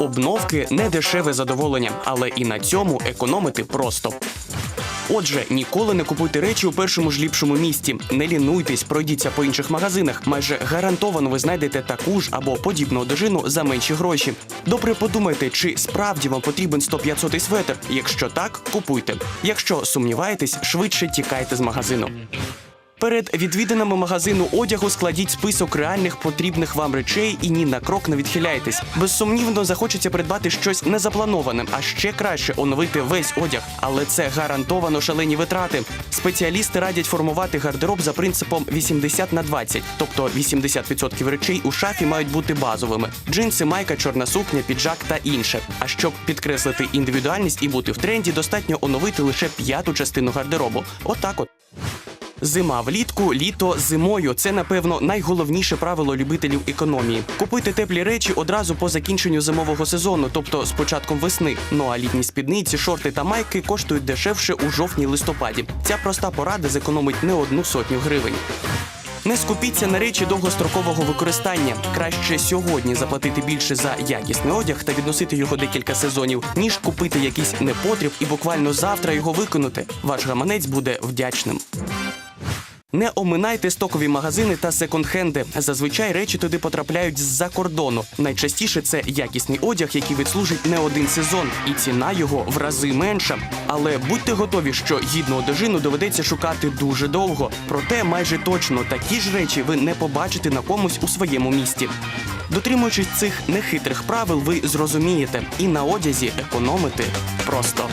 Обновки не дешеве задоволення, але і на цьому економити просто. Отже, ніколи не купуйте речі у першому ж ліпшому місці. Не лінуйтесь, пройдіться по інших магазинах. Майже гарантовано ви знайдете таку ж або подібну одежину за менші гроші. Добре подумайте, чи справді вам потрібен 100-500 светр. Якщо так, купуйте. Якщо сумніваєтесь, швидше тікайте з магазину. Перед відвідинами магазину одягу складіть список реальних потрібних вам речей і ні на крок не відхиляйтесь. Безсумнівно захочеться придбати щось незаплановане, а ще краще оновити весь одяг. Але це гарантовано шалені витрати. Спеціалісти радять формувати гардероб за принципом 80 на 20, тобто 80% речей у шафі мають бути базовими: джинси, майка, чорна сукня, піджак та інше. А щоб підкреслити індивідуальність і бути в тренді, достатньо оновити лише п'яту частину гардеробу. Отак от. Зима влітку, літо зимою. Це напевно найголовніше правило любителів економії. Купуйте теплі речі одразу по закінченню зимового сезону, тобто з початком весни. Ну а літні спідниці, шорти та майки коштують дешевше у жовтні-листопаді. Ця проста порада зекономить не одну сотню гривень. Не скупіться на речі довгострокового використання. Краще сьогодні заплатити більше за якісний одяг та відносити його декілька сезонів, ніж купити якийсь непотріб і буквально завтра його виконати. Ваш гаманець буде вдячним. Не оминайте стокові магазини та секонд-хенди. Зазвичай речі туди потрапляють з-за кордону. Найчастіше це якісний одяг, який відслужить не один сезон, і ціна його в рази менша. Але будьте готові, що гідну одежину доведеться шукати дуже довго. Проте майже точно такі ж речі ви не побачите на комусь у своєму місті. Дотримуючись цих нехитрих правил, ви зрозумієте, і на одязі економити просто.